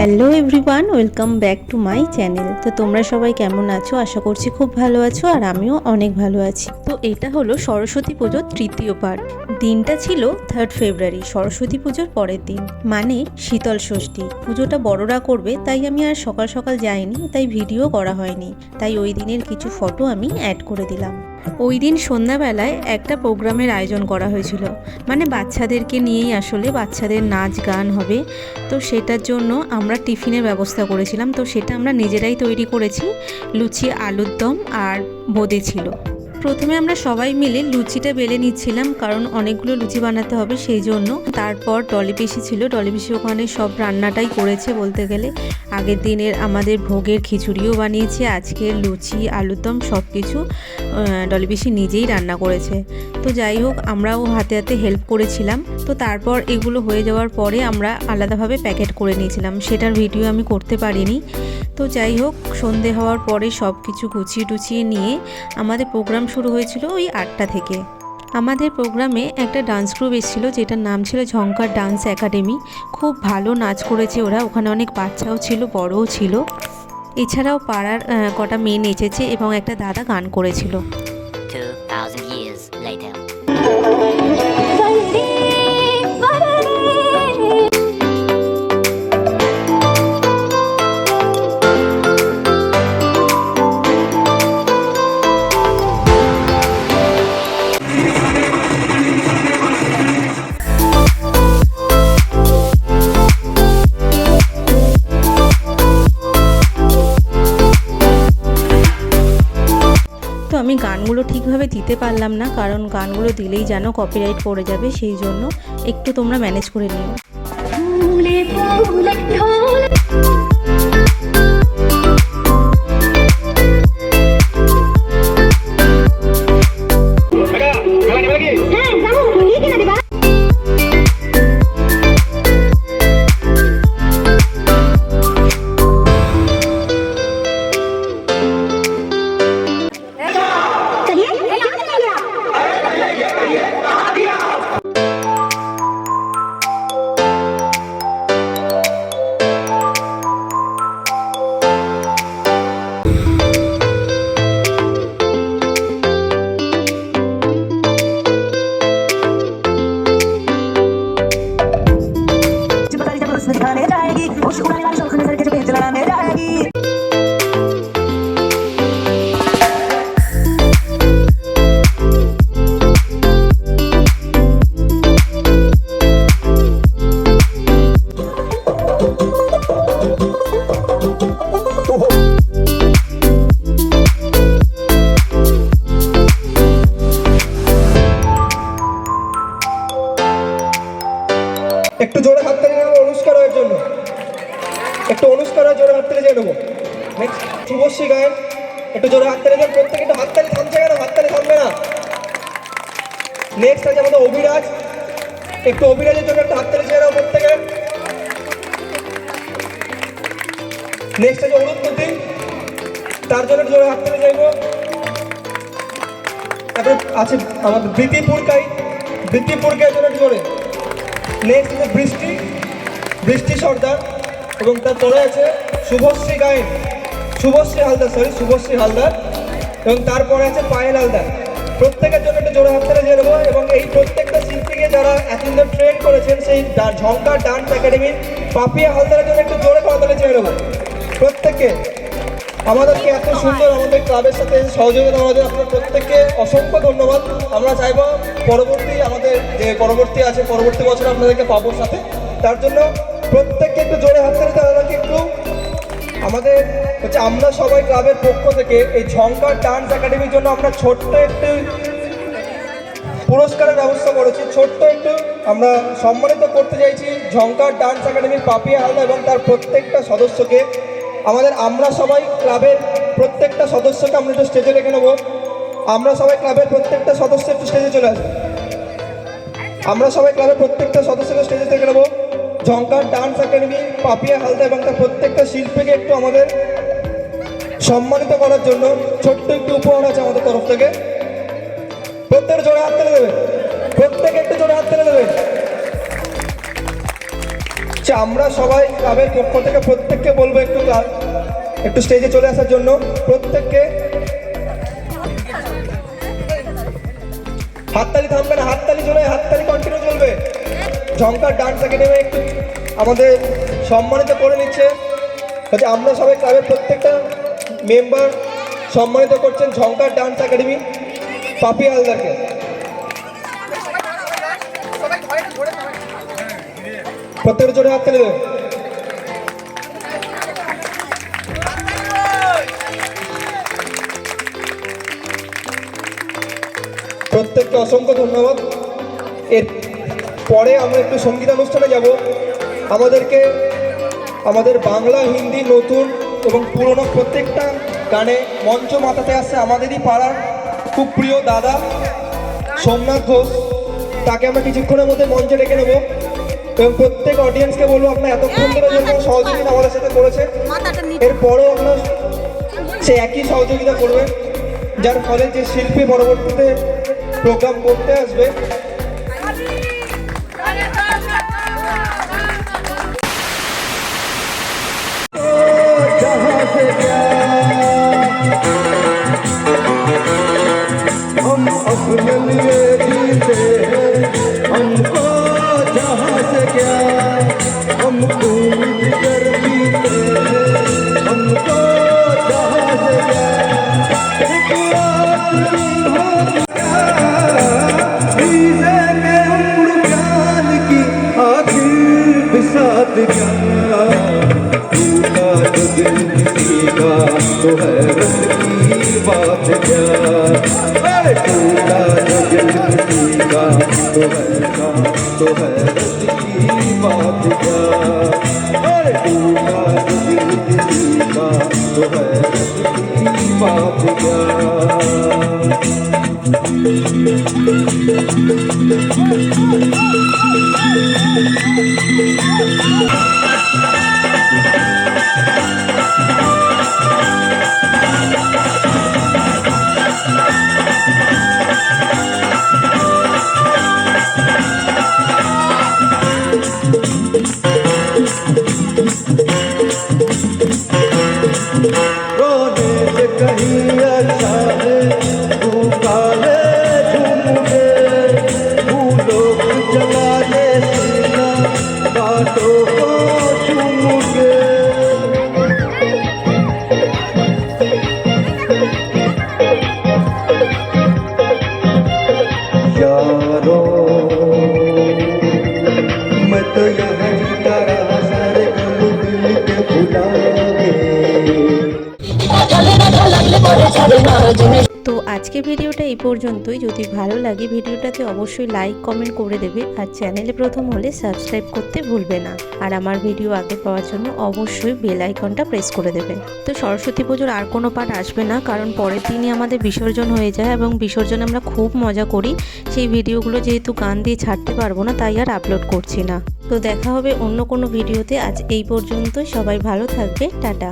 Hello everyone, welcome back to my channel. তো তোমরা সবাই কেমন আছো? আশা করছি খুব ভালো আছো আর আমিও অনেক ভালো আছি। তো এটা হলো সরস্বতী পুজোর তৃতীয় পার্ট। দিনটা ছিল থার্ড ফেব্রুয়ারি সরস্বতী পুজোর পরের দিন মানে শীতল ষষ্ঠী। পুজোটা বড়রা করবে, তাই আমি আর সকাল সকাল যাইনি, তাই ভিডিও করা হয়নি। তাই ওই দিনের কিছু ফটো আমি অ্যাড করে দিলাম। ওই দিন সন্ধ্যাবেলায় একটা প্রোগ্রামের আয়োজন করা হয়েছিল। মানে বাচ্চাদেরকে নিয়েই আসলে বাচ্চাদের নাচ গান হবে। তো সেটার জন্য আমরা টিফিনের ব্যবস্থা করেছিলাম। তো সেটা আমরা নিজেরাই তৈরি করেছি। লুচি আলুর দম আর বোঁদে ছিল। প্রথমে আমরা সবাই মিলে লুচিটা বেলে নিচ্ছিলাম, কারণ অনেকগুলো লুচি বানাতে হবে সেই জন্য। তারপর ডলি পিসি ছিল ডলি পিসি ওখানে সব রান্নাটাই করেছে বলতে গেলে। আগের দিনের আমাদের ভোগের খিচুড়িও বানিয়েছে, আজকের লুচি আলুর দম সব কিছু ডলি পিসি নিজেই রান্না করেছে। তো যাই হোক, আমরাও হাতে হাতে হেল্প করেছিলাম। তো তারপর এগুলো হয়ে যাওয়ার পরে আমরা আলাদাভাবে প্যাকেট করে নিয়েছিলাম। সেটার ভিডিও আমি করতে পারিনি। তো যাই হোক, সন্ধে হওয়ার পরে সব কিছু গুছিয়ে টুছিয়ে নিয়ে আমাদের প্রোগ্রাম শুরু হয়েছিল ওই আটটা থেকে। আমাদের প্রোগ্রামে একটা ডান্স গ্রুপ এসেছিল যেটার নাম ছিল ঝঙ্কার ডান্স একাডেমি খুব ভালো নাচ করেছে ওরা, ওখানে অনেক বাচ্চাও ছিল, বড়ও ছিল। এছাড়াও পাড়ার কটা মেয়ে নেচেছে এবং একটা দাদা গান করেছিল। তো আমি গানগুলো ঠিকভাবে দিতে পারলাম না, কারণ গানগুলো দিলেই যেন কপিরাইট পড়ে যাবে, সেই জন্য একটু তোমরা ম্যানেজ করে নিও। একটু জোরে হাত তালি নেব অনুষ্কার হওয়ার জন্য। একটু অনুষ্কার জোরে হাত তালি নেব। নেক্সট শুভশ্রী গায়েন, একটু জোরে হাত তালি দেন প্রত্যেকে একটু হাত তালি থামছে কেন? হাত তালি থামবে না। নেক্সট আছে আমাদের অভিরাজ। একটু অভিরাজের জন্য একটু হাত তালি চেয়ে নেব প্রত্যেকে। নেক্সট আছে অরুণপতি তার জন্য জোরে হাত তালি চাইব তারপরে আছে আমাদের বৃতি পুরকাই বৃতি পুরকাই জন্য জোরে। নেক্সট বৃষ্টি বৃষ্টি সর্দার এবং তার তারপরে আছে শুভশ্রী গায়েন। শুভশ্রী হালদার সরি শুভশ্রী হালদার। এবং তারপরে আছে পায়েল হালদার। প্রত্যেকের জন্য একটু জোরে হাত তালি দিয়ে দেবো এবং এই প্রত্যেকটা শিল্পীকে যারা এতদিন ট্রেন করেছেন, সেই ঝঙ্কার ডান্স একাডেমির পাপিয়া হালদারের জন্য একটু জোরে করতালে চেয়ে দেবো প্রত্যেককে। আমাদেরকে এত সুন্দর আমাদের ক্লাবের সাথে সহযোগিতা আমাদের আপনার প্রত্যেককে অসংখ্য ধন্যবাদ। আমরা চাইব পরবর্তী যে পরবর্তী আছে, পরবর্তী বছর আপনাদেরকে পাবো সাথে। তার জন্য প্রত্যেককে একটু জোরে হাত তালি তাদেরকে একটু আমাদের হচ্ছে আমরা সবাই ক্লাবের পক্ষ থেকে এই ঝঙ্কার ডান্স একাডেমির জন্য আমরা ছোট্ট একটু পুরস্কারের ব্যবস্থা করেছি। ছোট্ট একটু আমরা সম্মানিত করতে চাইছি ঝঙ্কার ডান্স একাডেমির পাপিয়া হালদা এবং তার প্রত্যেকটা সদস্যকে। আমাদের আমরা সবাই ক্লাবের প্রত্যেকটা সদস্যকে আমরা একটু স্টেজে রেখে নেব। আমরা সবাই ক্লাবের প্রত্যেকটা সদস্য একটু স্টেজে চলে আসব। আমরা সবাই ক্লাবের প্রত্যেকটা সদস্যকে স্টেজে থেকে নেব। ঝঙ্কার ডান্স একাডেমি পাপিয়া হালদা এবং তার প্রত্যেকটা শিল্পীকে একটু আমাদের সম্মানিত করার জন্য ছোট্ট একটু উপহার আছে আমাদের তরফ থেকে। প্রত্যেক জোরে হাত তুলে দেবে। প্রত্যেকে একটু জোরে হাত তুলে দেবে। যে আমরা সবাই ক্লাবের পক্ষ থেকে প্রত্যেককে বলব একটু ক্লাব একটু স্টেজে চলে আসার জন্য। প্রত্যেককে হাততালি থামবে না, হাততালি চলে হাততালি ঝঙ্কার ডান্স একাডেমি একটু আমাদের সম্মানিত করে নিচ্ছে। হচ্ছে আমরা সবাই ক্লাবের প্রত্যেকটা মেম্বার সম্মানিত করছেন ঝঙ্কার ডান্স একাডেমি পাপি হালদারকে। প্রত্যেকের জোরে হাত তালি প্রত্যেককে অসংখ্য ধন্যবাদ। এর পরে আমরা একটু সঙ্গীতানুষ্ঠানে যাব। আমাদেরকে আমাদের বাংলা হিন্দি নতুন এবং পুরনো প্রত্যেকটা গানে মঞ্চ মাথাতে আসছে আমাদেরই পাড়ার খুব প্রিয় দাদা সোমনাথ ঘোষ। তাকে আমরা কিছুক্ষণের মধ্যে মঞ্চে ডেকে নেব এবং প্রত্যেক অডিয়েন্সকে বলব আপনার এতক্ষণ ধরে যেরকম সহযোগিতা আমাদের সাথে করেছে। এরপরও আপনার সে একই সহযোগিতা করবে যার ফলে যে শিল্পী পরবর্তীতে প্রোগ্রাম করতে আসবে बिसात क्या टूटा जो दिल किसी तो है रस बात क्या? टूटा जो दिल किसी तो है तो है रस की बात क्या अरे टूटा दिल तो की बात क्या? रोने से कहीं তো আজকে ভিডিওটা এই পর্যন্তই। যদি ভালো লাগে ভিডিওটাতে অবশ্যই লাইক কমেন্ট করে দেবে। আর চ্যানেলে প্রথম হলে সাবস্ক্রাইব করতে ভুলবে না। আর আমার ভিডিও আগে পাওয়ার জন্য অবশ্যই বেল আইকনটা প্রেস করে দেবে। তো সরস্বতী পুজোর আর কোনো পাঠ আসবে না, কারণ পরের দিনই আমাদের বিসর্জন হয়ে যায় এবং বিসর্জনে আমরা খুব মজা করি। সেই ভিডিওগুলো যেহেতু গান দিয়ে ছাড়তে পারব না, তাই আর আপলোড করছি না। তো দেখা হবে অন্য কোনো ভিডিওতে। আজ এই পর্যন্ত সবাই ভালো থাকবে। টাটা।